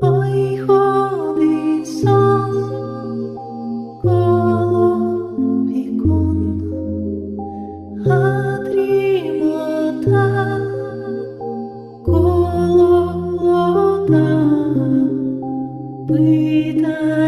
Ой ходить сон коло вікон, а дрімота коло лота питає.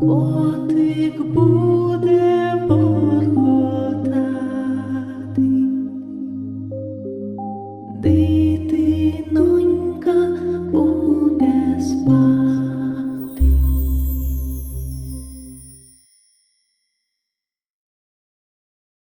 Котик був.